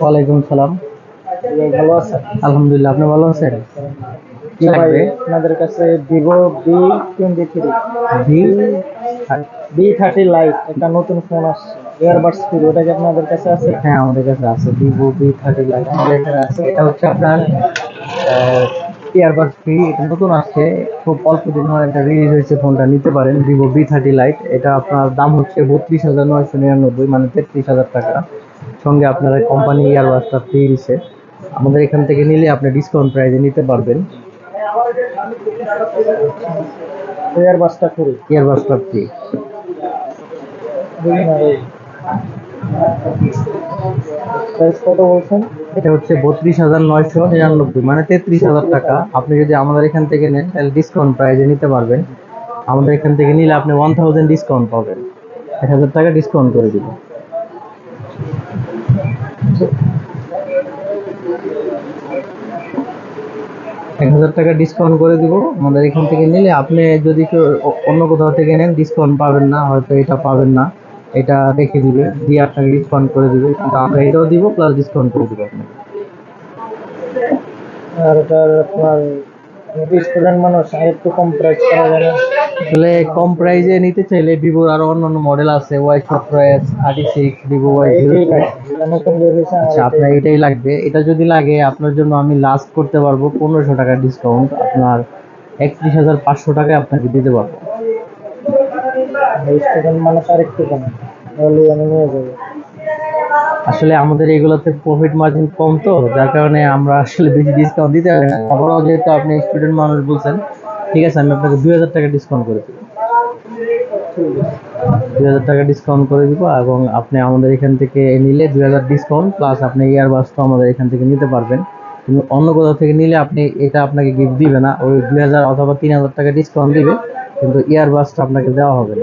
ওয়ালাইকুম সালাম। ভালো আছেন আলহামদুলিল্লাহ আপনি ভালো আছেন? আপনাদের কাছে Vivo B twenty three B thirty light একটা নতুন ফোন আসছে। ইয়ারবাডস ফ্রি ওটা কি আপনাদের কাছে আছে? হ্যাঁ আমাদের কাছে আছে ভিভো বি থার্টি লাইট আমাদের এখানে আছে। এটা হচ্ছে আপনার ইয়ারবাড ফ্রি এটা নতুন আসছে। খুব অল্প দিন হয় এটা রিলিজ হয়েছে ফোনটা নিতে পারেন। ভিভো বি থার্টি লাইট এটা আপনার দাম হচ্ছে বত্রিশ হাজার নয়শো নিরানব্বই মানে তেত্রিশ হাজার টাকা। সঙ্গে আপনার কোম্পানি ইয়ারবাডসটা ফ্রি দিচ্ছে আমাদের এখান থেকে নিলে আপনি ডিসকাউন্ট প্রাইসে নিতে পারবেন। ফ্রি ফ্রি কত বলছেন? এটা হচ্ছে বত্রিশ হাজার নয়শো নিরানব্বই মানে তেত্রিশ হাজার টাকা। আপনি যদি আমাদের এখান থেকে নেন তাহলে ডিসকাউন্ট প্রাইসে নিতে পারবেন। আমাদের এখান থেকে নিলে আপনি ওয়ান থাউজেন্ড ডিসকাউন্ট পাবেন। এক হাজার টাকা ডিসকাউন্ট করে দিব এক হাজার টাকা ডিসকাউন্ট করে দিব। আমাদের এখান থেকে নিলে আপনি যদি কেউ অন্য কোথাও থেকে নেন ডিসকাউন্ট পাবেন না, হয়তো এটা পাবেন না। এটা রেখে দিবে, দিয়ে আপনাকে ডিসকাউন্ট করে দিবে। কিন্তু আমরা এটাও দিব প্লাস ডিসকাউন্ট করে দিব আপনাকে। আর ওটার আপনার স্টুডেন্ট মানুষ আর একটু কম প্রাইস করা যাবে আসলে কম প্রাইজে নিতে চাইলে ভিভোর আরও অন্যান্য মডেল আছে ওয়াই সতেরো S thirty six Vivo Y আচ্ছা আপনার এটাই লাগবে। এটা যদি লাগে আপনার জন্য আমি লাস্ট করতে পারব পনেরোশো টাকা ডিসকাউন্ট আপনার একত্রিশ হাজার পাঁচশো টাকায় আপনাকে দিতে পারব। স্টুডেন্ট মানুষ আর একটু কম তাহলে আমি নিয়ে যাব। আসলে আমাদের এগুলোতে প্রফিট মার্জিন কম তো, যার কারণে আমরা আসলে বেশি ডিসকাউন্ট দিতে পারি না। তারপরেও যেহেতু আপনি স্টুডেন্ট মানুষ বলছেন, ঠিক আছে, আমি আপনাকে দুই হাজার টাকা ডিসকাউন্ট করে দেবো। দুই হাজার টাকা ডিসকাউন্ট করে দিব এবং আপনি আমাদের এখান থেকে নিলে দুই হাজার ডিসকাউন্ট প্লাস আপনি ইয়ারবাসটা আমাদের এখান থেকে নিতে পারবেন। কিন্তু অন্য কোথাও থেকে নিলে আপনি এটা আপনাকে গিফট দিবে না। ওই দুই হাজার অথবা তিন হাজার টাকা ডিসকাউন্ট দিবে, কিন্তু ইয়ারবাসটা আপনাকে দেওয়া হবে না।